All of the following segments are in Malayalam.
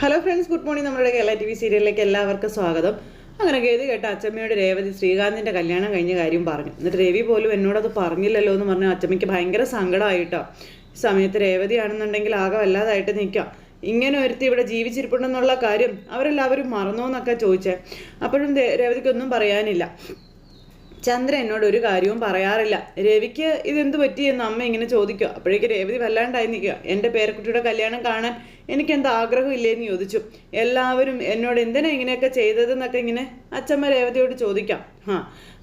ഹലോ ഫ്രണ്ട്സ് ഗുഡ് മോർണിംഗ് നമ്മുടെ കേരള ടി വി സീരിയലിലേക്ക് എല്ലാവർക്കും സ്വാഗതം. അങ്ങനെ ഗതി കേട്ട അച്ചമ്മയുടെ രേവതി ശ്രീകാന്തിന്റെ കല്യാണം കഴിഞ്ഞ കാര്യം പറഞ്ഞു. എന്നിട്ട് രവി പോലും എന്നോടത് പറഞ്ഞില്ലല്ലോ എന്ന് പറഞ്ഞാൽ അച്ചമ്മയ്ക്ക് ഭയങ്കര സങ്കടമായിട്ടോ. ഈ സമയത്ത് രേവതിയാണെന്നുണ്ടെങ്കിൽ ആകെ വല്ലാതായിട്ട് നിൽക്കാം. ഇങ്ങനെ ഒരുത്തി ഇവിടെ ജീവിച്ചിരിപ്പുണ്ടെന്നുള്ള കാര്യം അവരെല്ലാവരും മറന്നോ എന്നൊക്കെ ചോദിച്ചേ. അപ്പോഴും രേവതിക്കൊന്നും പറയാനില്ല. ചന്ദ്ര എന്നോട് ഒരു കാര്യവും പറയാറില്ല. രവിക്ക് ഇതെന്ത് പറ്റിയെന്ന് അമ്മ ഇങ്ങനെ ചോദിക്കുക. അപ്പോഴേക്ക് രേവതി വല്ലാണ്ടായി നിൽക്കുക. എന്റെ പേരക്കുട്ടിയുടെ കല്യാണം കാണാൻ എനിക്ക് എന്താ ആഗ്രഹമില്ലേന്ന് ചോദിച്ചു. എല്ലാവരും എന്നോട് എന്തിനാ ഇങ്ങനെയൊക്കെ ചെയ്തതെന്നൊക്കെ ഇങ്ങനെ അച്ഛമ്മ രേവതിയോട് ചോദിക്കാം. ഹാ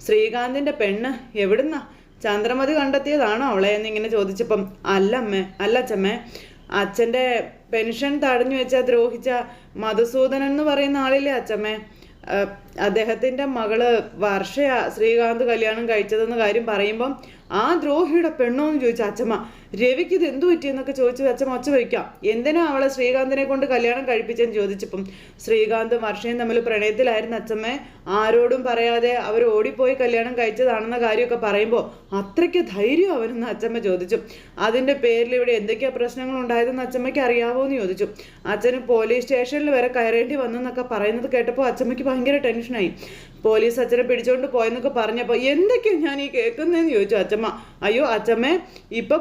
ശ്രീകാന്തിന്റെ പെണ്ണ് എവിടുന്നാ? ചന്ദ്രമതി കണ്ടെത്തിയതാണോ അവളെ എന്നിങ്ങനെ ചോദിച്ചപ്പം അല്ല അമ്മേ അല്ല അച്ഛമ്മേ. അച്ഛന്റെ പെൻഷൻ തടഞ്ഞു വെച്ച ദ്രോഹിച്ച മധുസൂദനൻ എന്ന് പറയുന്ന ആളില്ലേ അച്ഛമ്മേ? ആഹ് അദ്ദേഹത്തിന്റെ മകൾ വർഷയാ ശ്രീകാന്ത് കല്യാണം കഴിച്ചതെന്ന കാര്യം പറയുമ്പം ആ ദ്രോഹിയുടെ പെണ്ണോ? എന്ന് ചോദിച്ച അച്ഛമ്മ രവിക്ക് ഇത് എന്തു പറ്റിയെന്നൊക്കെ ചോദിച്ചു അച്ഛൻ ഒച്ച വയ്ക്കാം. എന്തിനാ അവളെ ശ്രീകാന്തിനെ കൊണ്ട് കല്യാണം കഴിപ്പിച്ചെന്ന് ചോദിച്ചപ്പം? ശ്രീകാന്തും വർഷയും തമ്മിൽ പ്രണയത്തിലായിരുന്ന അച്ഛമ്മ. ആരോടും പറയാതെ അവർ ഓടിപ്പോയി കല്യാണം കഴിച്ചതാണെന്ന കാര്യമൊക്കെ പറയുമ്പോൾ അത്രയ്ക്ക് ധൈര്യം അവനെന്ന് അച്ഛമ്മ ചോദിച്ചു. അതിന്റെ പേരിൽ ഇവിടെ എന്തൊക്കെയാ പ്രശ്നങ്ങൾ ഉണ്ടായതെന്ന് അച്ഛമ്മയ്ക്ക് അറിയാവോ എന്ന് ചോദിച്ചു. അച്ഛന് പോലീസ് സ്റ്റേഷനിൽ വരെ കയറേണ്ടി വന്നെന്നൊക്കെ പറയുന്നത് കേട്ടപ്പോൾ അച്ഛമ്മയ്ക്ക് ഭയങ്കര ടെൻഷനായി. പോലീസ് അച്ഛനെ പിടിച്ചുകൊണ്ട് പോയെന്നൊക്കെ പറഞ്ഞപ്പോൾ എന്തൊക്കെയാണ് ഞാൻ ഈ കേൾക്കുന്നതെന്ന് ചോദിച്ചു അച്ഛമ്മ. അയ്യോ അച്ഛമ്മേ ഇപ്പൊ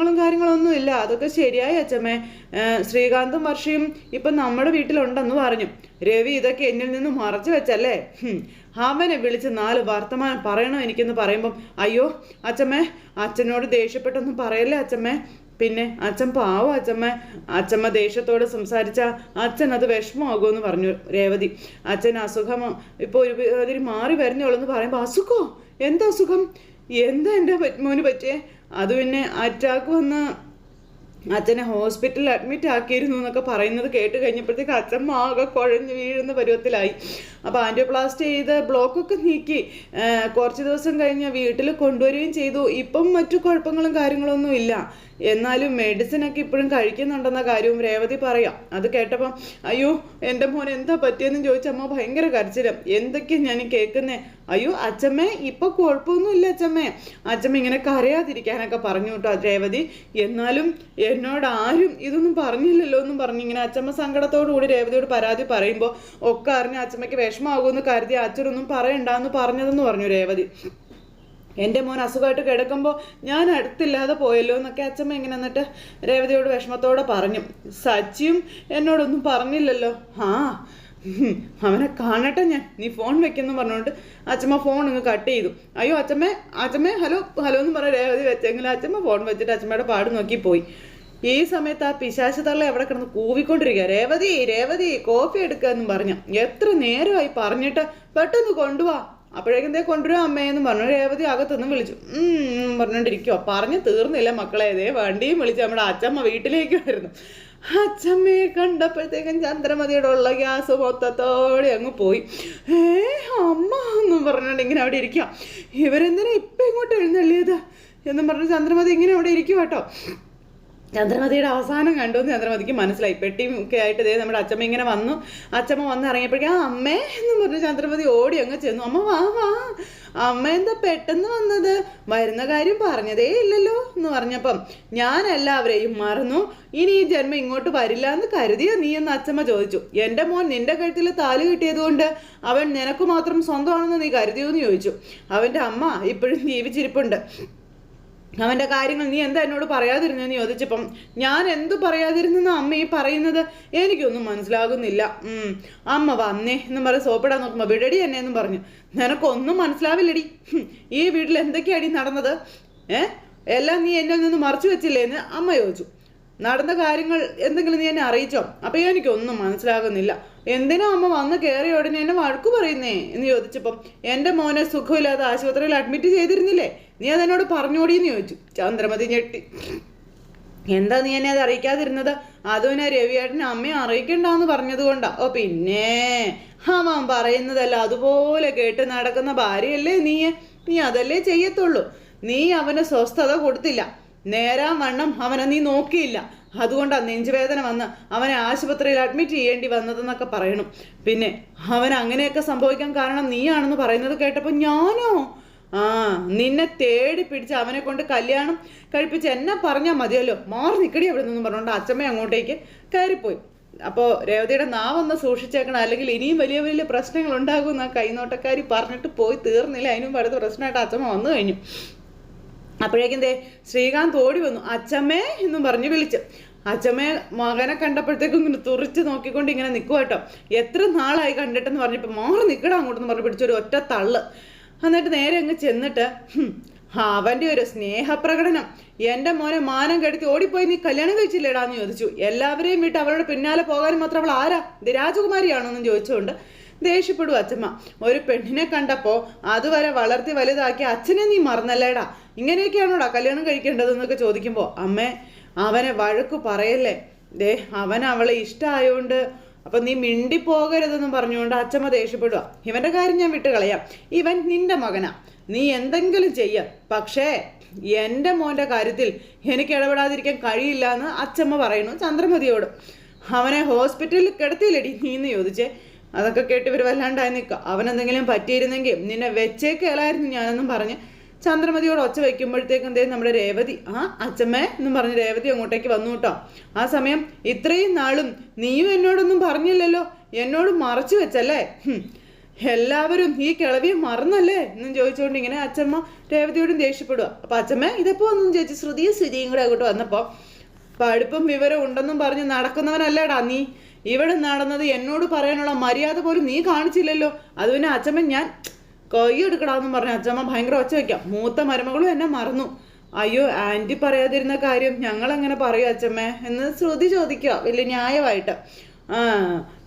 പ്രശ്നങ്ങളും കാര്യങ്ങളൊന്നും ഇല്ല. അതൊക്കെ ശരിയായി അച്ഛമ്മേ. ശ്രീകാന്തും വർഷയും ഇപ്പൊ നമ്മുടെ വീട്ടിലുണ്ടെന്ന് പറഞ്ഞു. രവി ഇതൊക്കെ എന്നിൽ നിന്ന് മറച്ചു വെച്ചല്ലേ. അവനെ വിളിച്ച് നാല് വർത്തമാനം പറയണം എനിക്കെന്ന് പറയുമ്പം അയ്യോ അച്ഛമ്മേ അച്ഛനോട് ദേഷ്യപ്പെട്ടൊന്നും പറയല്ലേ അച്ഛമ്മേ? പിന്നെ അച്ഛൻ പാവം അച്ഛമ്മ. അച്ഛമ്മ ദേഷ്യത്തോട് സംസാരിച്ച അച്ഛൻ അത് വിഷമമാകുമെന്ന് പറഞ്ഞു രേവതി. അച്ഛൻ അസുഖം ഇപ്പോൾ ഒരു അതിന് മാറി വരുന്നോളെന്ന് പറയുമ്പോൾ അസുഖോ? എന്താ അസുഖം? എന്താ എന്റെ മോന് പറ്റിയേ? അത് പിന്നെ അറ്റാക്ക് വന്ന അച്ഛനെ ഹോസ്പിറ്റലിൽ അഡ്മിറ്റ് ആക്കിയിരുന്നു എന്നൊക്കെ പറയുന്നത് കേട്ട് കഴിഞ്ഞപ്പോഴത്തേക്ക് അച്ഛൻ ആകെ കുഴഞ്ഞു വീഴുന്ന പരുവത്തിലായി. അപ്പോൾ ആന്റിയോപ്ലാസ്റ്റ് ചെയ്ത് ബ്ലോക്കൊക്കെ നീക്കി കുറച്ച് ദിവസം കഴിഞ്ഞ് വീട്ടിൽ കൊണ്ടുവരികയും ചെയ്തു. ഇപ്പം മറ്റു കുഴപ്പങ്ങളും കാര്യങ്ങളൊന്നും ഇല്ല. എന്നാലും മെഡിസിനൊക്കെ ഇപ്പോഴും കഴിക്കുന്നുണ്ടെന്ന കാര്യവും രേവതി പറയാം. അത് കേട്ടപ്പം അയ്യോ എന്റെ മോൻ എന്താ പറ്റിയെന്ന് ചോദിച്ചമ്മ ഭയങ്കര കരച്ചിലും. എന്തൊക്കെയാ ഞാൻ കേൾക്കുന്നേ? അയ്യോ അച്ഛമ്മേ ഇപ്പൊ കുഴപ്പമൊന്നുമില്ല അച്ഛമ്മേ അച്ഛമ്മ ഇങ്ങനെ കരയാതിരിക്കാനൊക്കെ പറഞ്ഞു കേട്ടോ രേവതി. എന്നാലും എന്നോട് ആരും ഇതൊന്നും പറഞ്ഞില്ലല്ലോ എന്നും പറഞ്ഞു ഇങ്ങനെ അച്ഛമ്മ സങ്കടത്തോടു കൂടി രേവതിയോട് പരാതി പറയുമ്പോൾ ഒക്കെ അറിഞ്ഞ് അച്ഛമ്മയ്ക്ക് വിഷമാകുമെന്ന് കരുതി അച്ഛനൊന്നും പറയണ്ടെന്ന് പറഞ്ഞതെന്ന് പറഞ്ഞു രേവതി. എന്റെ മോൻ അസുഖമായിട്ട് കിടക്കുമ്പോൾ ഞാൻ അടുത്തില്ലാതെ പോയല്ലോ എന്നൊക്കെ അച്ഛമ്മ ഇങ്ങനെ എന്നിട്ട് രേവതിയോട് വിഷമത്തോടെ പറഞ്ഞു. സച്ചിയും എന്നോടൊന്നും പറഞ്ഞില്ലല്ലോ. ആ അവനെ കാണട്ടെ ഞാൻ. നീ ഫോൺ വെക്കെന്ന് പറഞ്ഞുകൊണ്ട് അച്ഛമ്മ ഫോൺ അങ്ങ് കട്ട് ചെയ്തു. അയ്യോ അച്ഛമ്മേ അച്ഛമ്മേ ഹലോ ഹലോ എന്ന് പറഞ്ഞ രേവതി വെച്ചെങ്കിൽ അച്ഛമ്മ ഫോൺ വെച്ചിട്ട് അച്ഛമ്മയുടെ പാട് നോക്കി പോയി. ഈ സമയത്ത് ആ പിശാശ തള്ള എവിടെ കിടന്ന് കൂവിക്കൊണ്ടിരിക്കുക. രേവതി രേവതി കോഫി എടുക്കുക പറഞ്ഞു. എത്ര നേരമായി പറഞ്ഞിട്ട് പെട്ടെന്ന് കൊണ്ടുവാ. അപ്പോഴേക്കും ദേ കൊണ്ടുവരും അമ്മയെന്ന് പറഞ്ഞു. രേവതി അകത്തുനിന്ന് വിളിച്ചു. പറഞ്ഞോണ്ടിരിക്കുവോ. പറഞ്ഞു തീർന്നില്ല മക്കളെ. ഇതേ വണ്ടിയും വിളിച്ചു നമ്മുടെ അച്ചമ്മ വീട്ടിലേക്ക് വരുന്നു. അച്ചമ്മയെ കണ്ടപ്പോഴത്തേക്കും ചന്ദ്രമതിയുടെ ഉള്ള ഗ്യാസ് മൊത്തത്തോടെ അങ്ങ് പോയി. ഏ അമ്മ എന്നും പറഞ്ഞോണ്ട് ഇങ്ങനെ അവിടെ ഇരിക്കാം ഇവരെന്തിനാ ഇപ്പൊ ഇങ്ങോട്ട് എഴുന്നള്ളിയത്? എന്നും പറഞ്ഞു ചന്ദ്രമതി ഇങ്ങനെ അവിടെ ഇരിക്കും കേട്ടോ ചന്ദ്രമതിയുടെ അവസാനം കണ്ടു ചന്ദ്രമതിക്ക് മനസ്സിലായി. പെട്ടിയും ഒക്കെ ആയിട്ട് ഇതേ നമ്മുടെ അച്ഛമ്മ ഇങ്ങനെ വന്നു. അച്ഛമ്മ വന്ന് ഇറങ്ങിയപ്പോഴേക്കും ആ അമ്മേ എന്ന് പറഞ്ഞ് ചന്ദ്രമതി ഓടി അങ്ങ് ചെന്നു. അമ്മ വാ വാ. അമ്മ എന്താ പെട്ടെന്ന് വന്നത്? വരുന്ന കാര്യം പറഞ്ഞതേ ഇല്ലല്ലോ എന്ന് പറഞ്ഞപ്പം ഞാൻ എല്ലാവരെയും മറന്നു. ഇനി ഈ ജന്മം ഇങ്ങോട്ട് വരില്ല എന്ന് കരുതിയോ നീ എന്ന് അച്ഛമ്മ ചോദിച്ചു. എന്റെ മോൻ നിന്റെ കഴുത്തിൽ താൽ കിട്ടിയതുകൊണ്ട് അവൻ നിനക്ക് മാത്രം സ്വന്തമാണെന്ന് നീ കരുതിയോ എന്ന് ചോദിച്ചു. അവന്റെ അമ്മ ഇപ്പോഴും ജീവിച്ചിരിപ്പുണ്ട്. അവന്റെ കാര്യങ്ങൾ നീ എന്താ എന്നോട് പറയാതിരുന്നെന്ന് ചോദിച്ചപ്പം ഞാൻ എന്തു പറയാതിരുന്നെന്ന് അമ്മ ഈ പറയുന്നത്? എനിക്കൊന്നും മനസ്സിലാകുന്നില്ല. അമ്മ വന്നേ എന്നും പറഞ്ഞ് സോപ്പിടാൻ നോക്കുമ്പോൾ വിടടി എന്നെ എന്നും പറഞ്ഞു. നിനക്കൊന്നും മനസ്സിലാവില്ലടി. ഈ വീട്ടിൽ എന്തൊക്കെയാടി നടന്നത്? ഏ? എല്ലാം നീ എന്നിൽ നിന്ന് മറച്ചു വെച്ചില്ലേ എന്ന് അമ്മ ചോദിച്ചു. നടന്ന കാര്യങ്ങൾ എന്തെങ്കിലും നീ എന്നെ അറിയിച്ചോ? അപ്പൊ എനിക്കൊന്നും മനസ്സിലാകുന്നില്ല. എന്തിനാ അമ്മ വന്ന് കയറിയ ഉടനെ എന്നെ വഴക്കു പറയുന്നേ? എന്ന് ചോദിച്ചപ്പം എന്റെ മോനെ സുഖമില്ലാതെ ആശുപത്രിയിൽ അഡ്മിറ്റ് ചെയ്തിരുന്നില്ലേ? നീ അതെന്നോട് പറഞ്ഞോടിയെന്ന് ചോദിച്ചു. ചന്ദ്രമതി ഞെട്ടി. എന്താ നീ എന്നെ അത് അറിയിക്കാതിരുന്നത്? അതുവിനെ രവിയേട്ടനെ അമ്മയെ അറിയിക്കണ്ടെന്ന് പറഞ്ഞത് കൊണ്ടാ. ഓ പിന്നെ. അവൻ പറയുന്നതല്ല അതുപോലെ കേട്ട് നടക്കുന്ന ഭാര്യയല്ലേ നീ നീ അതല്ലേ ചെയ്യത്തുള്ളൂ. നീ അവന് സ്വസ്ഥത കൊടുത്തില്ല. നേരാൻ വണ്ണം അവനെ നീ നോക്കിയില്ല. അതുകൊണ്ടാ നെഞ്ചുവേദന വന്ന് അവനെ ആശുപത്രിയിൽ അഡ്മിറ്റ് ചെയ്യേണ്ടി വന്നതെന്നൊക്കെ പറയണം. പിന്നെ അവൻ അങ്ങനെയൊക്കെ സംഭവിക്കാൻ കാരണം നീയാണെന്ന് പറയുന്നത് കേട്ടപ്പോൾ ഞാനോ? ആ നിന്നെ തേടി പിടിച്ച് അവനെ കൊണ്ട് കല്യാണം കഴിപ്പിച്ച് എന്നെ പറഞ്ഞാൽ മതിയല്ലോ. മാറി നിൽക്കടി അവിടെ നിന്നും പറഞ്ഞുകൊണ്ട് അച്ഛമ്മ അങ്ങോട്ടേക്ക് കയറിപ്പോയി. അപ്പോൾ രേവതിയുടെ നാവൊന്ന് സൂക്ഷിച്ചേക്കണം. അല്ലെങ്കിൽ ഇനിയും വലിയ വലിയ പ്രശ്നങ്ങൾ ഉണ്ടാകും ആ കൈനോട്ടക്കാരി പറഞ്ഞിട്ട് പോയി തീർന്നില്ല. അതിനും അടുത്ത പ്രശ്നമായിട്ട് അച്ഛമ്മ വന്നു കഴിഞ്ഞു. അപ്പോഴേക്കും ദേ ശ്രീകാന്ത് ഓടി വന്നു. അച്ഛമ്മേ എന്നും പറഞ്ഞ് വിളിച്ചു. അച്ഛമ്മയെ മകനെ കണ്ടപ്പോഴത്തേക്കും ഇങ്ങനെ തുറിച്ച് നോക്കിക്കൊണ്ട് ഇങ്ങനെ നിൽക്കുക കേട്ടോ. എത്ര നാളായി കണ്ടിട്ടെന്ന് പറഞ്ഞപ്പോൾ മാറി നിൽക്കടാ അങ്ങോട്ടെന്ന് പറഞ്ഞ് പിടിച്ചൊരു ഒറ്റ തള്ള്. എന്നിട്ട് നേരെ അങ്ങ് ചെന്നിട്ട് അവന്റെ ഒരു സ്നേഹപ്രകടനം. എന്റെ മോനെ മാനം കെടുത്തി ഓടിപ്പോയി നീ കല്യാണം കഴിച്ചില്ലേടാ? എന്ന് ചോദിച്ചു. എല്ലാവരെയും വിട്ട് അവളുടെ പിന്നാലെ പോകാൻ മാത്രം അവൾ ആരാ? രാജകുമാരിയാണോ എന്ന് ചോദിച്ചുകൊണ്ട് ദേഷ്യപ്പെടും അച്ഛമ്മ ഒരു പെണ്ണിനെ കണ്ടപ്പോൾ അതുവരെ വളർത്തി വലുതാക്കി അച്ഛനെ നീ മറന്നല്ലേടാ? ഇങ്ങനെയൊക്കെയാണോടാ കല്യാണം കഴിക്കേണ്ടതെന്നൊക്കെ ചോദിക്കുമ്പോൾ അമ്മേ അവനെ വഴക്കു പറയല്ലേ? ദേ അവൻ അവളെ ഇഷ്ടമായോണ്ട് അപ്പൊ നീ മിണ്ടി പോകരുതെന്നും പറഞ്ഞുകൊണ്ട് അച്ഛമ്മ ദേഷ്യപ്പെടുക ഇവന്റെ കാര്യം ഞാൻ വിട്ടു കളയാം ഇവൻ നിന്റെ മകനാ. നീ എന്തെങ്കിലും ചെയ്യ. പക്ഷേ എന്റെ മോന്റെ കാര്യത്തിൽ എനിക്ക് ഇടപെടാതിരിക്കാൻ കഴിയില്ല എന്ന് അച്ഛമ്മ പറയുന്നു ചന്ദ്രമതിയോട്. അവനെ ഹോസ്പിറ്റലിൽ കിടത്തിയില്ലടി നീ എന്ന് ചോദിച്ചേ. അതൊക്കെ കേട്ട് വല്ലാണ്ടായി നിൽക്കുക. അവനെന്തെങ്കിലും പറ്റിയിരുന്നെങ്കിൽ നിന്നെ വെച്ചേക്കേലായിരുന്നു ഞാനെന്നും പറഞ്ഞ് ചന്ദ്രമതിയോട് ഒച്ച വയ്ക്കുമ്പോഴത്തേക്കും ദേ നമ്മുടെ രേവതി ആ അച്ഛമ്മേ എന്നും പറഞ്ഞ് രേവതി അങ്ങോട്ടേക്ക് വന്നു കേട്ടോ. ആ സമയം ഇത്രയും നാളും നീയും എന്നോടൊന്നും പറഞ്ഞില്ലല്ലോ. എന്നോട് മറച്ചു വെച്ചല്ലേ? എല്ലാവരും ഈ കിളവിയെ മറന്നല്ലേ? എന്നും ചോദിച്ചുകൊണ്ട് ഇങ്ങനെ അച്ഛമ്മ രേവതിയോടും ദേഷ്യപ്പെടുക അപ്പൊ അച്ഛമ്മ ഇതെപ്പോ ഒന്നും ചോദിച്ചു? ശ്രുതിയും ശ്രുതിയും കൂടെ അങ്ങോട്ട് വന്നപ്പോൾ പഠിപ്പും വിവരം ഉണ്ടെന്നും പറഞ്ഞ് നടക്കുന്നവനല്ലേടാ നീ. ഇവിടെ നടന്നത് എന്നോട് പറയാനുള്ള മര്യാദ പോലും നീ കാണിച്ചില്ലല്ലോ. അത് അച്ഛമ്മ ഞാൻ കൈയെടുക്കടാന്നും പറഞ്ഞു അച്ഛമ്മ ഭയങ്കര ഒച്ച വെക്കാം. മൂത്ത മരുമകളും എന്നെ മറന്നു. അയ്യോ ആന്റി പറയാതിരുന്ന കാര്യം ഞങ്ങൾ അങ്ങനെ പറയും അച്ഛമ്മേ? എന്ന് ശ്രുതി ചോദിക്കുക വലിയ ന്യായമായിട്ട്. ആ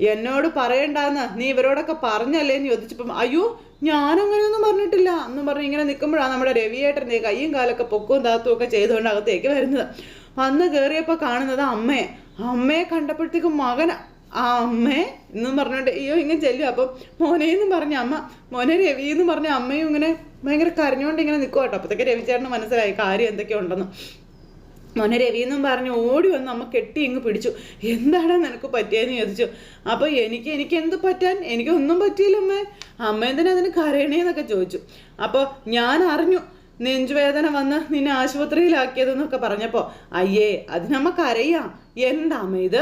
എന്നോട് പറയണ്ടാന്ന്. നീ ഇവരോടൊക്കെ പറഞ്ഞല്ലേ എന്ന് ചോദിച്ചപ്പം അയ്യോ ഞാനങ്ങനെയൊന്നും പറഞ്ഞിട്ടില്ല. എന്ന് പറഞ്ഞ് ഇങ്ങനെ നിൽക്കുമ്പോഴാണ് നമ്മുടെ രവിയേട്ടന്റെ കയ്യും കാലൊക്കെ പൊക്കവും താത്തും ഒക്കെ ചെയ്തുകൊണ്ട് അകത്തേക്ക് വരുന്നത്. വന്ന് കയറിയപ്പോൾ കാണുന്നത് അമ്മയെ. അമ്മയെ കണ്ടപ്പോഴത്തേക്കും മകൻ ആ അമ്മേ എന്നും പറഞ്ഞോണ്ട് അയ്യോ ഇങ്ങനെ ചെല്ലും. അപ്പം മോനെ എന്നും പറഞ്ഞ അമ്മ മോനെ രവി എന്ന് പറഞ്ഞ അമ്മയും ഇങ്ങനെ ഭയങ്കര കരഞ്ഞുകൊണ്ട് ഇങ്ങനെ നിൽക്കുക കേട്ടോ. അപ്പോഴത്തേക്ക് രവിചേട്ടന് മനസ്സിലായി കാര്യം എന്തൊക്കെ ഉണ്ടെന്ന്. മോനെ രവി എന്നും പറഞ്ഞ് ഓടി വന്ന് അമ്മ കെട്ടി ഇങ്ങ് പിടിച്ചു. എന്താണ് നിനക്ക് പറ്റിയെന്ന് ചോദിച്ചു. അപ്പോൾ എനിക്ക് എനിക്ക് എന്ത് പറ്റാൻ? എനിക്കൊന്നും പറ്റിയില്ല അമ്മേ. അമ്മ എന്തിനാ അതിന് കരയണേന്നൊക്കെ ചോദിച്ചു. അപ്പോൾ ഞാൻ അറിഞ്ഞു. നെഞ്ചുവേദന വന്ന് നിന്നെ ആശുപത്രിയിലാക്കിയതെന്നൊക്കെ പറഞ്ഞപ്പോൾ അയ്യേ അതിനമ്മ കരയാം. എന്താ അമ്മ ഇത്?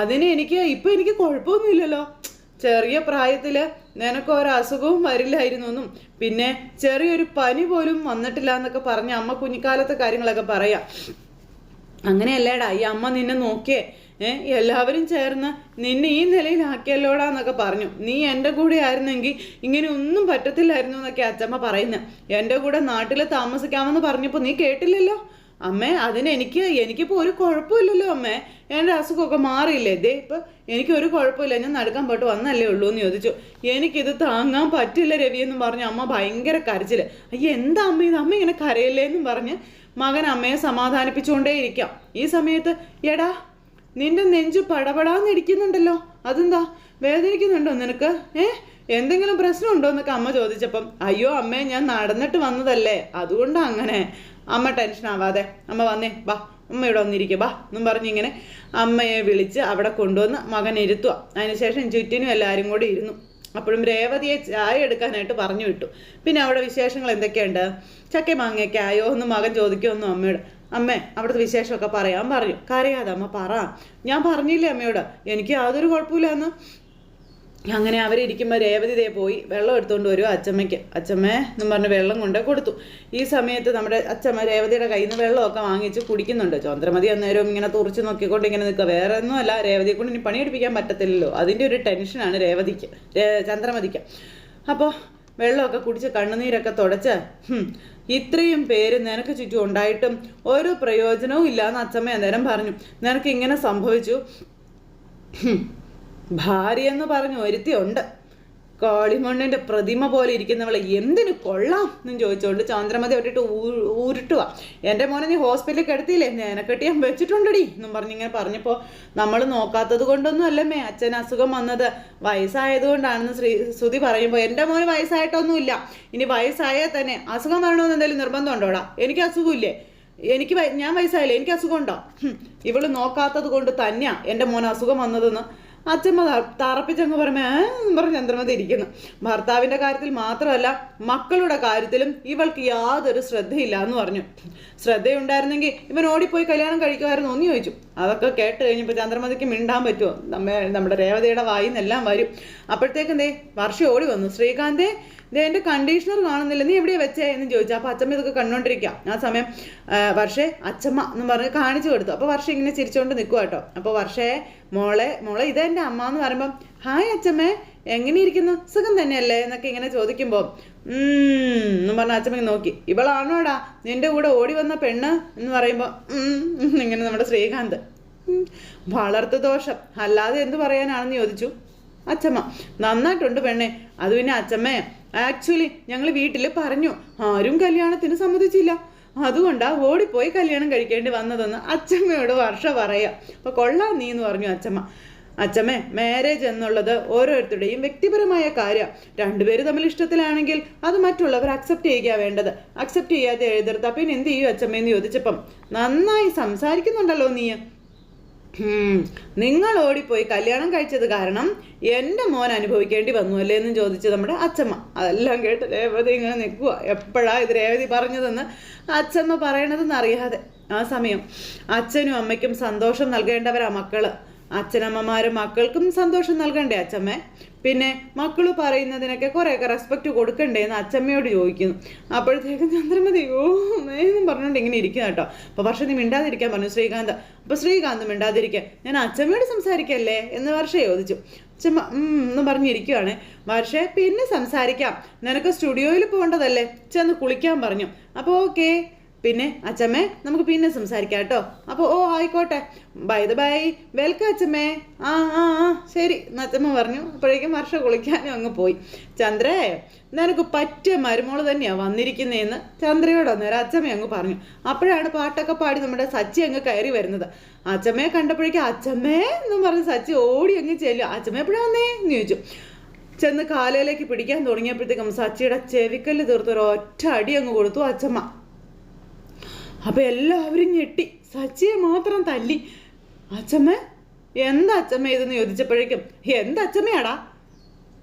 അതിന് എനിക്ക് ഇപ്പം എനിക്ക് കുഴപ്പമൊന്നുമില്ലല്ലോ. ചെറിയ പ്രായത്തിൽ നിനക്ക് ഒരു അസുഖവും വരില്ലായിരുന്നു എന്നും പിന്നെ ചെറിയൊരു പനി പോലും വന്നിട്ടില്ല എന്നൊക്കെ പറഞ്ഞ് അമ്മ കുഞ്ഞിക്കാലത്തെ കാര്യങ്ങളൊക്കെ പറയാം. അങ്ങനെയല്ലേടാ ഈ അമ്മ നിന്നെ നോക്കിയേ. എല്ലാവരും ചേർന്ന് നിന്നെ ഈ നിലയിലാക്കിയല്ലോടാ എന്നൊക്കെ പറഞ്ഞു. നീ എന്റെ കൂടെ ആയിരുന്നെങ്കിൽ ഇങ്ങനെ ഒന്നും പറ്റത്തില്ലായിരുന്നു എന്നൊക്കെ അച്ചമ്മ പറയുന്നത് എന്റെ കൂടെ നാട്ടിൽ താമസിക്കാമെന്ന് പറഞ്ഞപ്പോൾ നീ കേട്ടില്ലല്ലോ? അമ്മേ അതിന് എനിക്ക് എനിക്കിപ്പോൾ ഒരു കുഴപ്പമില്ലല്ലോ അമ്മേ. എന്റെ അസുഖമൊക്കെ മാറിയില്ലേ? ദേ ഇപ്പം എനിക്ക് ഒരു കുഴപ്പമില്ല. ഞാൻ നടക്കാൻ പോയിട്ട് വന്നല്ലേ ഉള്ളൂ എന്ന് ചോദിച്ചു. എനിക്കിത് താങ്ങാൻ പറ്റില്ല രവി എന്നും പറഞ്ഞു അമ്മ ഭയങ്കര കരച്ചിൽ അയ്യ എന്താ അമ്മ ഇത്? അമ്മ ഇങ്ങനെ കരയില്ലേ എന്നും പറഞ്ഞ് മകൻ അമ്മയെ സമാധാനിപ്പിച്ചുകൊണ്ടേ ഇരിക്കാം ഈ സമയത്ത് എടാ നിന്റെ നെഞ്ച് പടപടാന്നിരിക്കുന്നുണ്ടല്ലോ. അതെന്താ? വേദനിക്കുന്നുണ്ടോ നിനക്ക്? ഏ? എന്തെങ്കിലും പ്രശ്നമുണ്ടോ എന്നൊക്കെ അമ്മ ചോദിച്ചപ്പം അയ്യോ അമ്മേ ഞാൻ നടന്നിട്ട് വന്നതല്ലേ? അതുകൊണ്ട് അങ്ങനെ. അമ്മ ടെൻഷൻ ആവാതെ അമ്മ വന്നേ ബാ അമ്മ ഇവിടെ വന്നിരിക്കുക ബാ എന്നും പറഞ്ഞിങ്ങനെ അമ്മയെ വിളിച്ച് അവിടെ കൊണ്ടുവന്ന് മകൻ ഇരുത്തുക അതിനുശേഷം ചുറ്റിനും എല്ലാവരും കൂടി ഇരുന്നു. അപ്പോഴും രേവതിയെ ചായ എടുക്കാനായിട്ട് പറഞ്ഞു വിട്ടു. പിന്നെ അവിടെ വിശേഷങ്ങൾ എന്തൊക്കെയുണ്ട്? ചക്ക മാങ്ങയൊക്കെ ആയോ എന്ന് മകൻ ചോദിക്കുമെന്നും അമ്മയോട്. അമ്മേ അവിടുത്തെ വിശേഷമൊക്കെ പറയാൻ പറഞ്ഞു കരയാതെ അമ്മ പറ. ഞാൻ പറഞ്ഞില്ലേ അമ്മയോട്? എനിക്ക് യാതൊരു കുഴപ്പമില്ല എന്ന്. അങ്ങനെ അവരിയ്ക്കുമ്പോൾ രേവതി ദേ പോയി വെള്ളം എടുത്തുകൊണ്ട് വരും അച്ചമ്മയ്ക്ക്. അച്ചമ്മ എന്നും പറഞ്ഞ് വെള്ളം കൊണ്ട് കൊടുത്തു. ഈ സമയത്ത് നമ്മുടെ അച്ചമ്മ രേവതിയുടെ കയ്യിൽ നിന്ന് വെള്ളമൊക്കെ വാങ്ങിച്ച് കുടിക്കുന്നുണ്ട്. ചന്ദ്രമതി അന്നേരം ഇങ്ങനെ തുറച്ച് നോക്കിക്കൊണ്ട് ഇങ്ങനെ നിൽക്കുക. വേറെ ഒന്നുമല്ല രേവതിയെ കൊണ്ട് ഇനി പണിയെടുപ്പിക്കാൻ പറ്റത്തില്ലല്ലോ. അതിന്റെ ഒരു ടെൻഷനാണ് രേവതിക്ക് ചന്ദ്രമതിക്ക്. അപ്പോൾ വെള്ളമൊക്കെ കുടിച്ച് കണ്ണുനീരൊക്കെ തുടച്ച് ഇത്രയും പേര് നിനക്ക് ചുറ്റും ഉണ്ടായിട്ടും ഒരു പ്രയോജനവും ഇല്ലാന്ന് അച്ചമ്മ അന്നേരം പറഞ്ഞു. നിനക്ക് ഇങ്ങനെ സംഭവിച്ചു. ഭാര്യ എന്ന് പറഞ്ഞു ഒരുത്തിയുണ്ട്. കാളിമണ്ണിന്റെ പ്രതിമ പോലെ ഇരിക്കുന്നവളെ എന്തിനു കൊള്ളാം എന്നും ചോദിച്ചുകൊണ്ട് ചന്ദ്രമതി വിട്ടിട്ട് ഊരുട്ടുക എന്റെ മോനെ നീ ഹോസ്പിറ്റലിൽ കിടത്തിയില്ലേ? നേനക്കെട്ടി ഞാൻ വെച്ചിട്ടുണ്ടടി എന്നും പറഞ്ഞിങ്ങനെ പറഞ്ഞപ്പോൾ നമ്മൾ നോക്കാത്തത് കൊണ്ടൊന്നും അല്ലമ്മേ അച്ഛൻ അസുഖം വന്നത്. വയസ്സായതുകൊണ്ടാണെന്ന് ശ്രീ ശ്രുതി പറയുമ്പോൾ എന്റെ മോന് വയസ്സായിട്ടൊന്നുമില്ല. ഇനി വയസ്സായാൽ തന്നെ അസുഖം വരണമെന്ന് എന്തെങ്കിലും നിർബന്ധമുണ്ടോടാ എനിക്ക് അസുഖമില്ലേ? എനിക്ക് ഞാൻ വയസ്സായില്ലേ? എനിക്ക് അസുഖം ഉണ്ടോ ഇവൾ നോക്കാത്തത് കൊണ്ട് തന്നെയാ എന്റെ മോൻ അസുഖം വന്നതെന്ന് അച്ഛമ്മ തറപ്പിച്ചങ്ങ് എന്ന് പറഞ്ഞ് ചന്ദ്രമതി ഇരിക്കുന്നു. ഭർത്താവിന്റെ കാര്യത്തിൽ മാത്രമല്ല മക്കളുടെ കാര്യത്തിലും ഇവൾക്ക് യാതൊരു ശ്രദ്ധയില്ല എന്ന് പറഞ്ഞു. ശ്രദ്ധയുണ്ടായിരുന്നെങ്കിൽ ഇവൻ ഓടിപ്പോയി കല്യാണം കഴിക്കുമായിരുന്നു എന്ന് ചോദിച്ചു. അതൊക്കെ കേട്ട് കഴിഞ്ഞപ്പോൾ ചന്ദ്രമതിക്ക് മിണ്ടാൻ പറ്റുമോ? നമ്മ നമ്മുടെ രേവതിയുടെ വായിൽ നിന്നെല്ലാം വരും. അപ്പോഴത്തേക്കെന്തേ? വർഷം ഓടി വന്നു. ശ്രീകാന്തേ ദേ എന്റെ കണ്ടീഷണർ കാണുന്നില്ല. നീ എവിടെയാ വെച്ചേ എന്ന് ചോദിച്ചു. അപ്പോൾ അച്ഛമ്മ ഇതൊക്കെ കണ്ടുകൊണ്ടിരിക്കാം ആ സമയം വർഷേ അച്ഛമ്മ എന്ന് പറഞ്ഞ് കാണിച്ചു കൊടുത്തു. അപ്പോൾ വർഷം ഇങ്ങനെ ചിരിച്ചുകൊണ്ട് നിൽക്കുക കേട്ടോ. അപ്പോൾ വർഷേ മോളെ മോളെ ഇതെന്റെ അമ്മ എന്ന് പറയുമ്പം ഹായ് അച്ഛമ്മേ എങ്ങനെ ഇരിക്കുന്നു സുഖം തന്നെയല്ലേ? എന്നൊക്കെ ഇങ്ങനെ ചോദിക്കുമ്പോൾ എന്ന് പറഞ്ഞ അച്ഛമ്മ നോക്കി. ഇവളാണോടാ? നിന്റെ കൂടെ ഓടി വന്ന പെണ്ണ്? എന്ന് പറയുമ്പോൾ ഇങ്ങനെ നമ്മുടെ ശ്രീകാന്ത്. വളർത്തു ദോഷം. അല്ലാതെ എന്ത് പറയാനാണെന്ന് ചോദിച്ചു? അച്ഛമ്മ നന്നായിട്ടുണ്ട് പെണ്ണെ. അത് പിന്നെ അച്ഛമ്മേ ആക്ച്വലി ഞങ്ങൾ വീട്ടിൽ പറഞ്ഞു ആരും കല്യാണത്തിന് സമ്മതിച്ചില്ല. അതുകൊണ്ടാ ഓടിപ്പോയി കല്യാണം കഴിക്കേണ്ടി വന്നതെന്ന് അച്ചമ്മയോട് വർഷ പറയാം. അപ്പൊ കൊള്ളാം നീ എന്ന് പറഞ്ഞു അച്ചമ്മ അച്ഛമ്മേ മാരേജ് എന്നുള്ളത് ഓരോരുത്തരുടെയും വ്യക്തിപരമായ കാര്യം. രണ്ടുപേര് തമ്മിൽ ഇഷ്ടത്തിലാണെങ്കിൽ അത് മറ്റുള്ളവർ അക്സെപ്റ്റ് ചെയ്യുക വേണ്ടത്. അക്സെപ്റ്റ് ചെയ്യാതെ എഴുതിർത്താ പിന്നെ എന്ത് ചെയ്യും അച്ഛമ്മയെന്ന് ചോദിച്ചപ്പം നന്നായി സംസാരിക്കുന്നുണ്ടല്ലോ നീ നിങ്ങൾ ഓടിപ്പോയി കല്യാണം കഴിച്ചത് കാരണം എന്റെ മോൻ അനുഭവിക്കേണ്ടി വന്നു അല്ലേ എന്ന് ചോദിച്ചു നമ്മുടെ അച്ഛമ്മ അതെല്ലാം കേട്ട് രേവതി ഇങ്ങനെ നിൽക്കുക എപ്പോഴാ ഇത് രേവതി പറഞ്ഞതെന്ന് അച്ഛമ്മ പറയണതെന്ന് അറിയാതെ. ആ സമയം അച്ഛനും അമ്മയ്ക്കും സന്തോഷം നൽകേണ്ടവരാ മക്കൾ. അച്ഛനമ്മമാരും മക്കൾക്കും സന്തോഷം നൽകണ്ടേ അച്ഛമ്മേ പിന്നെ മക്കൾ പറയുന്നതിനൊക്കെ കുറേയൊക്കെ റെസ്പെക്റ്റ് കൊടുക്കണ്ടേന്ന് അച്ഛമ്മയോട് ചോദിക്കുന്നു. അപ്പോഴത്തേക്കും ചന്ദ്രമതി ഓ എന്നും പറഞ്ഞുകൊണ്ട് ഇങ്ങനെ ഇരിക്കുന്ന കേട്ടോ അപ്പോൾ വർഷം നീ മിണ്ടാതിരിക്കാൻ പറഞ്ഞു ശ്രീകാന്ത്. അപ്പോൾ ശ്രീകാന്ത് മിണ്ടാതിരിക്കാൻ. ഞാൻ അച്ഛമ്മയോട് സംസാരിക്കല്ലേ? എന്ന് വർഷ ചോദിച്ചു. അച്ഛമ്മ എന്ന് പറഞ്ഞിരിക്കുവാണ് വർഷേ പിന്നെ സംസാരിക്കാം. നിനക്ക് സ്റ്റുഡിയോയിൽ പോകേണ്ടതല്ലേ? ചെന്ന് കുളിക്കാൻ പറഞ്ഞു. അപ്പോൾ ഓക്കേ. പിന്നെ അച്ചമ്മേ നമുക്ക് പിന്നെ സംസാരിക്കാം കേട്ടോ. അപ്പോൾ ഓ ആയിക്കോട്ടെ. ബൈ ദ ബൈ വെൽക്കം അച്ചമ്മേ ആ ആ ആ ശരി. അച്ചമ്മ പറഞ്ഞു. അപ്പോഴേക്കും വർഷം കുളിക്കാനും അങ്ങ് പോയി. ചന്ദ്രേ നിനക്ക് പറ്റിയ മരുമോൾ തന്നെയാണ് വന്നിരിക്കുന്നതെന്ന് ചന്ദ്രയോട് അന്നേരം അച്ചമ്മ അങ്ങ് പറഞ്ഞു. അപ്പോഴാണ് പാട്ടൊക്കെ പാടി നമ്മുടെ സച്ചി അങ്ങ് കയറി വരുന്നത്. അച്ചമ്മയെ കണ്ടപ്പോഴേക്കും അച്ചമ്മേ എന്നും പറഞ്ഞ് സച്ചി ഓടി അങ്ങ് ചെല്ലും. അച്ചമ്മ എപ്പോഴാണ് വന്നേ എന്ന് ചോദിച്ചു. ചെന്ന് കാലയിലേക്ക് പിടിക്കാൻ തുടങ്ങിയപ്പോഴത്തേക്കും സച്ചിയുടെ ചെവിക്കല്ല് തീർത്തൊരു ഒറ്റ അടി അങ്ങ് കൊടുത്തു അച്ഛമ്മ. അപ്പൊ എല്ലാവരും ഞെട്ടി. സച്ചിയെ മാത്രം തല്ലി. അച്ഛമ്മ എന്താ അച്ഛമ്മ ഇതെന്ന് ചോദിച്ചപ്പോഴേക്കും എന്താ അച്ഛമ്മയാടാ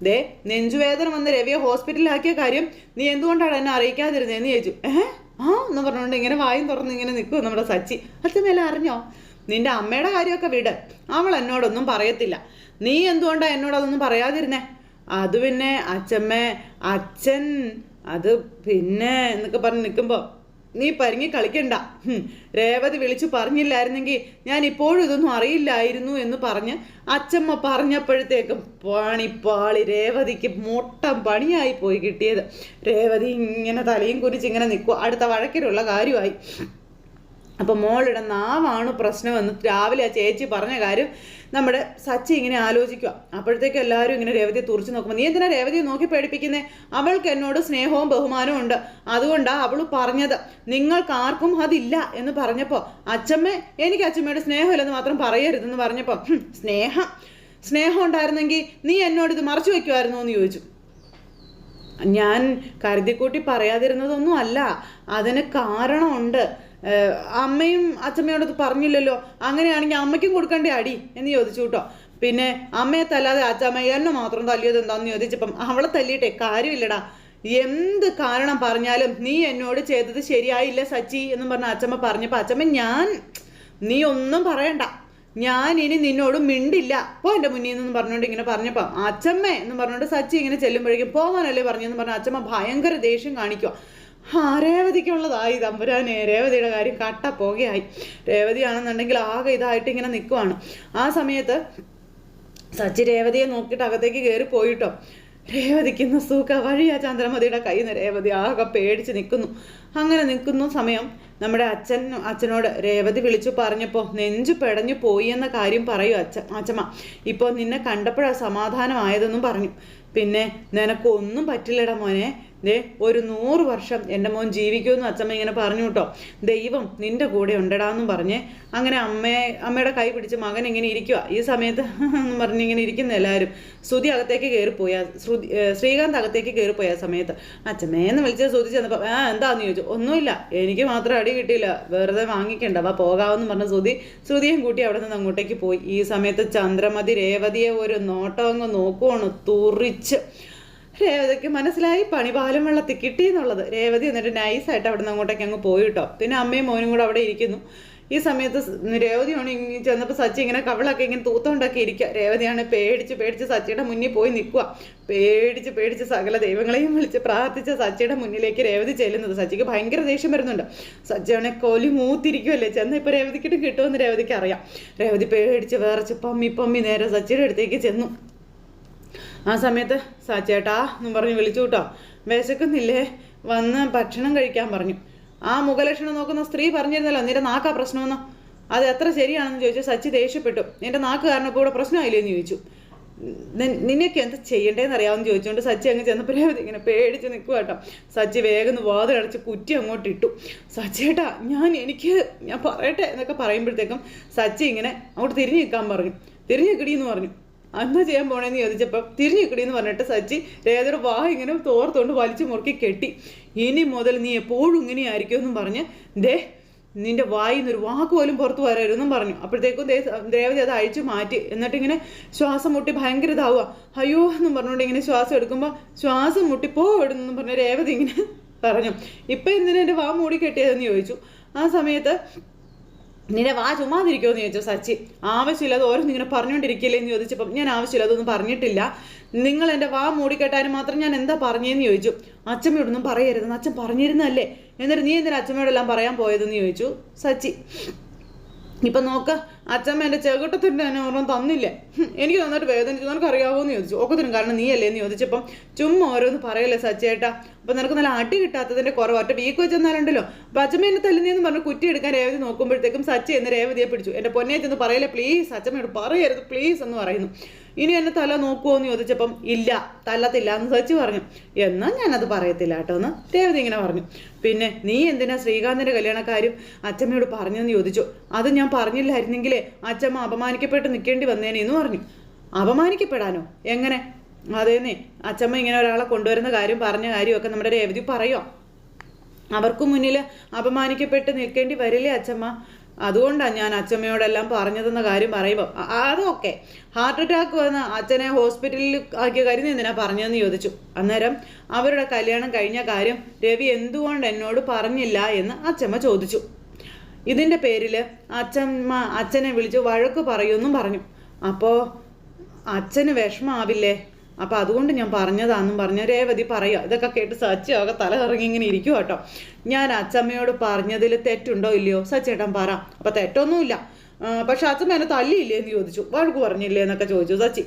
ദേ നെഞ്ചുവേദന വന്ന് രവിയെ ഹോസ്പിറ്റലിലാക്കിയ കാര്യം നീ എന്തുകൊണ്ടാണ് എന്നെ അറിയിക്കാതിരുന്നതെന്ന് ചോദിച്ചു. ഏഹ്? ആ എന്ന് പറഞ്ഞുകൊണ്ട് ഇങ്ങനെ വായും തുറന്ന് ഇങ്ങനെ നിൽക്കും നമ്മുടെ സച്ചി. അച്ഛമ്മയെല്ലാം അറിഞ്ഞോ? നിന്റെ അമ്മയുടെ കാര്യമൊക്കെ വിട്. അവൾ എന്നോടൊന്നും പറയത്തില്ല. നീ എന്തുകൊണ്ടാണ് എന്നോട് അതൊന്നും പറയാതിരുന്നേ? അത് പിന്നെ അച്ഛമ്മ അച്ഛൻ അത് പിന്നെ എന്നൊക്കെ പറഞ്ഞ് നിൽക്കുമ്പോൾ നീ പരിങ്ങി കളിക്കണ്ട. രേവതി വിളിച്ചു പറഞ്ഞില്ലായിരുന്നെങ്കിൽ ഞാൻ ഇപ്പോഴും ഇതൊന്നും അറിയില്ലായിരുന്നു എന്ന് പറഞ്ഞ് അച്ചമ്മ പറഞ്ഞപ്പോഴത്തേക്കും പണിപ്പാളി പാളി രേവതിക്ക് മൊട്ടം പണിയായി പോയി കിട്ടിയത്. രേവതി ഇങ്ങനെ തലയും കുരിച്ച് ഇങ്ങനെ നിൽക്കുക അടുത്ത വഴക്കിലുള്ള കാര്യമായി. അപ്പം മോളുടെ നാവാണ് പ്രശ്നമെന്ന് രാവിലെ ആ ചേച്ചി പറഞ്ഞ കാര്യം നമ്മുടെ സച്ചി ഇങ്ങനെ ആലോചിക്കുക അപ്പോഴത്തേക്കും എല്ലാവരും ഇങ്ങനെ രേവതിയെ തുറച്ചു നോക്കുമ്പോൾ നീ എന്തിനാ രേവതിയെ നോക്കി പേടിപ്പിക്കുന്നേ? അവൾക്ക് എന്നോട് സ്നേഹവും ബഹുമാനവും ഉണ്ട് അതുകൊണ്ടാണ് അവൾ പറഞ്ഞത്. നിങ്ങൾക്ക് ആർക്കും അതില്ല എന്ന് പറഞ്ഞപ്പോൾ അച്ഛമ്മ എനിക്ക് അച്ഛമ്മയുടെ സ്നേഹമില്ലെന്ന് മാത്രം പറയരുതെന്ന് പറഞ്ഞപ്പോൾ സ്നേഹം. സ്നേഹം ഉണ്ടായിരുന്നെങ്കിൽ നീ എന്നോട് ഇത് മറച്ചു വയ്ക്കുമായിരുന്നു എന്ന് ചോദിച്ചു. ഞാൻ കരുതിക്കൂട്ടി പറയാതിരുന്നതൊന്നും അല്ല. അതിന് കാരണമുണ്ട്. അമ്മയും അച്ഛമ്മയോടത് പറഞ്ഞില്ലല്ലോ. അങ്ങനെയാണെങ്കിൽ അമ്മയ്ക്കും കൊടുക്കേണ്ട അടി എന്ന് ചോദിച്ചു കേട്ടോ. പിന്നെ അമ്മയെ തല്ലാതെ അച്ഛമ്മ എന്നെ മാത്രം തല്ലിയത് എന്താന്ന് ചോദിച്ചപ്പം അവളെ തല്ലിയിട്ടെ കാര്യമില്ലടാ. എന്ത് കാരണം പറഞ്ഞാലും നീ എന്നോട് ചെയ്തത് ശരിയായില്ല സച്ചി എന്നും പറഞ്ഞ അച്ഛമ്മ പറഞ്ഞപ്പോൾ അച്ഛമ്മ ഞാൻ നീ ഒന്നും പറയണ്ട. ഞാൻ ഇനി നിന്നോട് മിണ്ടില്ല. പോ എന്റെ മുന്നിൽ നിന്ന് പറഞ്ഞുകൊണ്ട് ഇങ്ങനെ പറഞ്ഞപ്പോൾ അച്ഛമ്മ എന്ന് പറഞ്ഞുകൊണ്ട് സച്ചി ഇങ്ങനെ ചെല്ലുമ്പോഴേക്കും പോകാനല്ലേ പറഞ്ഞെന്ന് പറഞ്ഞ അച്ഛമ്മ ഭയങ്കര ദേഷ്യം കാണിക്കുക ആ രേവതിക്കുള്ളതായി തമ്പുരാനെ. രേവതിയുടെ കാര്യം കട്ട പോകയായി. രേവതിയാണെന്നുണ്ടെങ്കിൽ ആകെ ഇതായിട്ട് ഇങ്ങനെ നിൽക്കുവാണ് ആ സമയത്ത് സച്ചി രേവതിയെ നോക്കിയിട്ട് അകത്തേക്ക് കയറി പോയിട്ടോ. രേവതിക്കുന്ന സൂക്ക വഴിയാ ചന്ദ്രമതിയുടെ കയ്യിൽ നിന്ന് രേവതി ആകെ പേടിച്ച് നിൽക്കുന്നു അങ്ങനെ നിൽക്കുന്ന സമയം നമ്മുടെ അച്ഛൻ അച്ഛനോട് രേവതി വിളിച്ചു പറഞ്ഞപ്പോൾ നെഞ്ചു പെടഞ്ഞു പോയി എന്ന കാര്യം പറയൂ അച്ഛൻ അച്ഛമ്മ. ഇപ്പോൾ നിന്നെ കണ്ടപ്പോഴാണ് സമാധാനമായതെന്നും പറഞ്ഞു. പിന്നെ നിനക്കൊന്നും പറ്റില്ലടാ മോനെ. ദേ ഒരു നൂറ് വർഷം എന്റെ മോൻ ജീവിക്കൂ എന്ന് അച്ഛമ്മ ഇങ്ങനെ പറഞ്ഞു കേട്ടോ. ദൈവം നിന്റെ കൂടെ ഉണ്ടടാന്നും പറഞ്ഞ് അങ്ങനെ അമ്മയെ അമ്മയുടെ കൈ പിടിച്ച് മകൻ ഇങ്ങനെ ഇരിക്കുക ഈ സമയത്ത് എന്ന് പറഞ്ഞ് ഇങ്ങനെ ഇരിക്കുന്ന എല്ലാവരും. ശ്രുതി അകത്തേക്ക് കയറിപ്പോയി. ശ്രുതി ശ്രീകാന്ത് അകത്തേക്ക് കയറിപ്പോയി ആ സമയത്ത്. അച്ഛമ്മേന്ന് വിളിച്ച് ശ്രുതി ചെന്നപ്പോൾ ആ എന്താന്ന് ചോദിച്ചു? ഒന്നുമില്ല. എനിക്ക് മാത്രം അടി കിട്ടിയില്ല. വെറുതെ വാങ്ങിക്കണ്ട. വാ പോകാമെന്ന് പറഞ്ഞ ശ്രുതി ശ്രുതിയും കൂട്ടി അവിടെ നിന്ന് അങ്ങോട്ടേക്ക് പോയി. ഈ സമയത്ത് ചന്ദ്രമതി രേവതിയെ ഒരു നോട്ടം അങ്ങ് നോക്കുവാണ്. തുറിച്ച്. രേവതിക്ക് മനസ്സിലായി പണി പാലും വെള്ളത്തിൽ കിട്ടി എന്നുള്ളത്. രേവതി എന്നിട്ട് നൈസായിട്ട് അവിടെ നിന്ന് അങ്ങോട്ടേക്ക് അങ്ങ് പോയി കേട്ടോ പിന്നെ അമ്മയും മോനും കൂടെ അവിടെ ഇരിക്കുന്നു. ഈ സമയത്ത് രേവതി ഇങ്ങനെ ചെന്നപ്പോൾ സച്ചി ഇങ്ങനെ കവളൊക്കെ ഇങ്ങനെ തൂത്തോണ്ടൊക്കെ ഇരിക്കുക രേവതിയാണ് പേടിച്ച് പേടിച്ച് സച്ചിയുടെ മുന്നിൽ പോയി നിൽക്കുക പേടിച്ച് പേടിച്ച് സകല ദൈവങ്ങളെയും വിളിച്ച് പ്രാർത്ഥിച്ച സച്ചിയുടെ മുന്നിലേക്ക് രേവതി ചെല്ലുന്നത്. സച്ചിക്ക് ഭയങ്കര ദേഷ്യം വരുന്നുണ്ട്. സച്ചിയാണെ കൊലി മൂത്തിരിക്കുമല്ലേ ചെന്ന് ഇപ്പോൾ രേവതിക്കിട്ട് കിട്ടുമെന്ന് രേവതിക്ക് അറിയാം. രേവതി പേടിച്ച് വേറച്ച് പമ്മി പമ്മി നേരെ സച്ചിയുടെ അടുത്തേക്ക് ചെന്നു. ആ സമയത്ത് സാച്ചേട്ടാ എന്നും പറഞ്ഞ് വിളിച്ചു കേട്ടോ. വിശക്കുന്നില്ലേ? വന്ന് ഭക്ഷണം കഴിക്കാൻ പറഞ്ഞു. ആ മുഖലക്ഷണം നോക്കുന്ന സ്ത്രീ പറഞ്ഞിരുന്നല്ലോ നിന്റെ നാക്കാ പ്രശ്നമെന്ന്? അത് എത്ര ശരിയാണെന്ന് ചോദിച്ചു സച്ചി ദേഷ്യപ്പെട്ടു. നിന്റെ നാക്ക് കാരണം ഇപ്പോൾ ഇവിടെ പ്രശ്നമായില്ലേന്ന് ചോദിച്ചു. നിന്നെയൊക്കെ എന്താ ചെയ്യണ്ടേന്ന് അറിയാമെന്ന് ചോദിച്ചുകൊണ്ട് സച്ചി അങ്ങ് ചെന്നപ്പോൾ രേവതി ഇങ്ങനെ പേടിച്ച് നിൽക്കുക കേട്ടോ. സച്ചി വേഗം വാതിലടച്ച് കുറ്റി അങ്ങോട്ട് ഇട്ടു. സച്ചേട്ടാ ഞാൻ എനിക്ക് ഞാൻ പറയട്ടെ എന്നൊക്കെ പറയുമ്പോഴത്തേക്കും സച്ചി ഇങ്ങനെ അങ്ങോട്ട് തിരിഞ്ഞു നിൽക്കാൻ പറഞ്ഞു. തിരിഞ്ഞു നിൽക്കടി എന്ന് പറഞ്ഞു. എന്താ ചെയ്യാൻ പോണേന്ന് ചോദിച്ചപ്പോൾ തിരിഞ്ഞു എന്ന് പറഞ്ഞിട്ട് സച്ചി രേതയുടെ വാ ഇങ്ങനെ തോർത്തുകൊണ്ട് വലിച്ചു മുറുക്കി കെട്ടി. ഇനി മുതൽ നീ എപ്പോഴും ഇങ്ങനെയായിരിക്കും എന്നും പറഞ്ഞ് ദേ നിന്റെ വായിൽ നിന്നൊരു വാക്ക് പോലും പുറത്തു വരരുതെന്നും പറഞ്ഞു. അപ്പോഴത്തേക്കും ദേവതി അത് അഴിച്ചു മാറ്റി. എന്നിട്ട് ഇങ്ങനെ ശ്വാസം മുട്ടി ഭയങ്കര ഇതാവുക അയ്യോ എന്നും പറഞ്ഞുകൊണ്ട് ഇങ്ങനെ ശ്വാസം എടുക്കുമ്പോൾ ശ്വാസം മുട്ടി പോ പറഞ്ഞ് പറഞ്ഞ രേവതി ഇങ്ങനെ പറഞ്ഞു. ഇപ്പം എന്തിനാ എന്റെ വാ മൂടി കെട്ടിയതെന്ന് ചോദിച്ചു. ആ സമയത്ത് നിന്റെ വാ ചുമ്മാതിരിക്കുമോ എന്ന് ചോദിച്ചു. സച്ചി ആവശ്യമില്ലാതെ ഓരോന്ന് ഇങ്ങനെ പറഞ്ഞുകൊണ്ടിരിക്കില്ലേ? എന്ന് ചോദിച്ചപ്പം ഞാൻ ആവശ്യമില്ലാതൊന്നും പറഞ്ഞിട്ടില്ല. നിങ്ങൾ എന്റെ വാ മൂടിക്കെട്ടാനും മാത്രം ഞാൻ എന്താ പറഞ്ഞതെന്ന് ചോദിച്ചു. അച്ഛമ്മയോടൊന്നും പറയരുതെന്ന് അച്ഛൻ പറഞ്ഞിരുന്നല്ലേ എന്നിട്ട് നീ എന്തിനാ അച്ഛമ്മയോടെല്ലാം പറയാൻ പോയതെന്ന് ചോദിച്ചു? സച്ചി ഇപ്പം നോക്ക്. അച്ഛമ്മ എന്റെ ചെകുട്ടത്തിന്റെ തന്നെ ഒരെണ്ണം തന്നില്ല? എനിക്ക് നന്നായിട്ട് വേദനിച്ചു. നിനക്ക് അറിയാവോ എന്ന് ചോദിച്ചു. ഒക്കത്തിനും കാരണം നീ അല്ലേ എന്ന് ചോദിച്ചപ്പം ചുമ്മാ ഓരോന്ന് പറയല്ലേ സച്ചേട്ടാ. അപ്പം നിനക്ക് നല്ല അടി കിട്ടാത്തതിന്റെ ഒറ്റ വീക്ക് വെച്ചെന്നാലുണ്ടല്ലോ അപ്പം അച്ഛമ്മ എന്നെ തല്ലുന്നതെന്ന് പറഞ്ഞ് കുറ്റി എടുക്കാൻ രേവതി നോക്കുമ്പോഴത്തേക്കും സച്ചി എന്ന് രേവതിയെ പിടിച്ചു. എന്റെ പൊന്നെ ചെന്ന് പറയല്ലേ പ്ലീസ് അച്ഛമ്മയോട് പറയരുത്. പ്ലീസ് എന്ന് പറയുന്നു. ഇനി എന്നെ തല നോക്കുമോ എന്ന് ചോദിച്ചപ്പം ഇല്ല തല്ലത്തില്ല എന്ന് സച്ചി പറഞ്ഞു. എന്നാൽ ഞാനത് പറയത്തില്ല കേട്ടോ എന്ന് രേവതി ഇങ്ങനെ പറഞ്ഞു. പിന്നെ നീ എന്തിനാ ശ്രീകാന്തിന്റെ കല്യാണക്കാരും അച്ഛമ്മയോട് പറഞ്ഞെന്ന് ചോദിച്ചു? അത് ഞാൻ പറഞ്ഞില്ലായിരുന്നെങ്കിലേ അച്ഛമ്മ അപമാനിക്കപ്പെട്ട് നിൽക്കേണ്ടി വന്നേനെ എന്ന് പറഞ്ഞു. അപമാനിക്കപ്പെടാനോ? എങ്ങനെ? അതേന്നേ. അച്ഛമ്മ ഇങ്ങനെ ഒരാളെ കൊണ്ടുവരുന്ന കാര്യം പറഞ്ഞ കാര്യമൊക്കെ നമ്മുടെ രേവതി പറയുമോ അവർക്ക് മുന്നിൽ അപമാനിക്കപ്പെട്ട് നിൽക്കേണ്ടി വരില്ലേ അച്ഛമ്മ? അതുകൊണ്ടാണ് ഞാൻ അച്ഛമ്മയോടെല്ലാം പറഞ്ഞതെന്ന കാര്യം പറയുമ്പോൾ അതൊക്കെ. ഹാർട്ട് അറ്റാക്ക് വന്ന് അച്ഛനെ ഹോസ്പിറ്റലിൽ ആക്കിയ കാര്യം എന്തിനാ പറഞ്ഞതെന്ന് ചോദിച്ചു. അന്നേരം അവരുടെ കല്യാണം കഴിഞ്ഞ കാര്യം രവി എന്തുകൊണ്ട് എന്നോട് പറഞ്ഞില്ല എന്ന് അച്ഛമ്മ ചോദിച്ചു. ഇതിന്റെ പേരിൽ അച്ഛമ്മ അച്ഛനെ വിളിച്ച് വഴക്ക് പറയുമെന്നും പറഞ്ഞു. അപ്പോൾ അച്ഛന് വിഷമാവില്ലേ? അപ്പം അതുകൊണ്ട് ഞാൻ പറഞ്ഞതാന്നും പറഞ്ഞ. രേവതി പറയുക ഇതൊക്കെ കേട്ട് സച്ചിയൊക്കെ തല കറങ്ങി ഇങ്ങനെ ഇരിക്കും കേട്ടോ ഞാൻ അച്ഛമ്മയോട് പറഞ്ഞതിൽ തെറ്റുണ്ടോ ഇല്ലയോ? സച്ചേട്ടൻ പറ. അപ്പം തെറ്റൊന്നുമില്ല. പക്ഷെ അച്ഛമ്മ എന്നെ തല്ലിയില്ലേ എന്ന് ചോദിച്ചു. വഴക്ക് പറഞ്ഞില്ലേ എന്നൊക്കെ ചോദിച്ചു. സച്ചി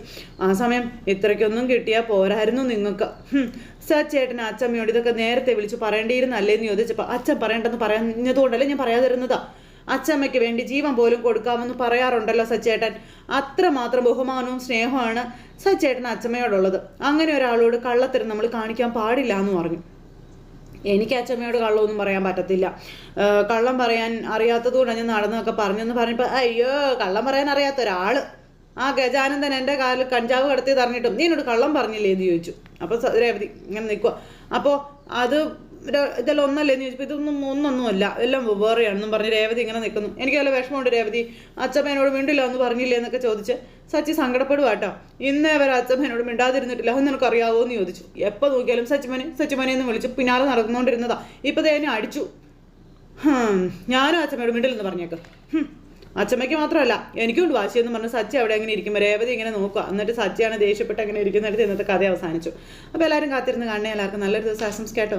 ആ സമയം ഇത്രയ്ക്കൊന്നും കിട്ടിയാൽ പോരായിരുന്നു നിങ്ങൾക്ക്. സച്ചേട്ടൻ അച്ഛമ്മയോട് ഇതൊക്കെ നേരത്തെ വിളിച്ച് പറയേണ്ടിയിരുന്നല്ലേ എന്ന് ചോദിച്ചപ്പോൾ അച്ഛൻ പറയേണ്ടെന്ന് പറഞ്ഞതുകൊണ്ടല്ലേ ഞാൻ പറയാതിരുന്നതാ അച്ചമ്മയ്ക്ക് വേണ്ടി ജീവൻ പോലും കൊടുക്കാമെന്ന് പറയാറുണ്ടല്ലോ സച്ചേട്ടൻ. അത്രമാത്രം ബഹുമാനവും സ്നേഹമാണ് സച്ചേട്ടൻ അച്ചമ്മയോടുള്ളത് അങ്ങനെ ഒരാളോട് കള്ളത്തരം നമ്മൾ കാണിക്കാൻ പാടില്ല എന്ന് പറഞ്ഞു. എനിക്ക് അച്ചമ്മയോട് കള്ളമൊന്നും പറയാൻ പറ്റത്തില്ല. കള്ളം പറയാൻ അറിയാത്തത് കൊണ്ട് ഞാൻ നടന്നതൊക്കെ പറഞ്ഞെന്ന് പറഞ്ഞപ്പോൾ അയ്യോ കള്ളം പറയാൻ അറിയാത്ത ഒരാൾ ആ ഗജാനന്ദൻ എന്റെ കാലിൽ കഞ്ചാവ് കടത്തി തറഞ്ഞിട്ടും നീ എന്നോട് കള്ളം പറഞ്ഞില്ലേ? എന്ന് ചോദിച്ചു. അപ്പോൾ രേവതി ഇങ്ങനെ നിൽക്കുക അപ്പോൾ അത് ഇതെല്ലാം ഒന്നല്ലേ എന്ന് ചോദിച്ചപ്പോൾ ഇതൊന്നും ഒന്നൊന്നുമല്ല. എല്ലാം വേറെയാണെന്നും പറഞ്ഞ് രേവതി ഇങ്ങനെ നിൽക്കുന്നു. എനിക്ക് നല്ല വിഷമമുണ്ട് രേവതി. അച്ഛമ്മേനോട് മിണ്ടില്ല എന്ന് പറഞ്ഞില്ലേ എന്നൊക്കെ ചോദിച്ച് സച്ചി സങ്കടപ്പെടുക കേട്ടോ. ഇന്നേ വരെ അച്ഛമ്മേനോട് മിണ്ടാതിരുന്നിട്ടില്ല. അത് നിനക്ക് അറിയാവോ എന്ന് ചോദിച്ചു. എപ്പോൾ നോക്കിയാലും സച്ചിമനെ സച്ചിമനെ എന്ന് വിളിച്ച് പിന്നാലെ നടന്നുകൊണ്ടിരുന്നതാ. ഇപ്പം തേനെ അടിച്ചു. ഞാനും അച്ഛമ്മയോട് മിണ്ടില്ലെന്ന് പറഞ്ഞേക്ക്. അച്ഛമ്മയ്ക്ക് മാത്രമല്ല എനിക്കുണ്ട് വാശിയെന്ന് പറഞ്ഞ് സച്ചി അവിടെ അങ്ങനെ ഇരിക്കും രേവതി ഇങ്ങനെ നോക്കുക. എന്നിട്ട് സച്ചിയാണ് ദേഷ്യപ്പെട്ട് അങ്ങനെ ഇരിക്കുന്നിടത്ത് ഇന്നത്തെ കഥ അവസാനിച്ചു. അപ്പോൾ എല്ലാവരും കാത്തിരുന്ന് കാണണേ. എല്ലാവർക്കും നല്ലൊരു ദിവസം ആശംസിക്കാട്ടോ.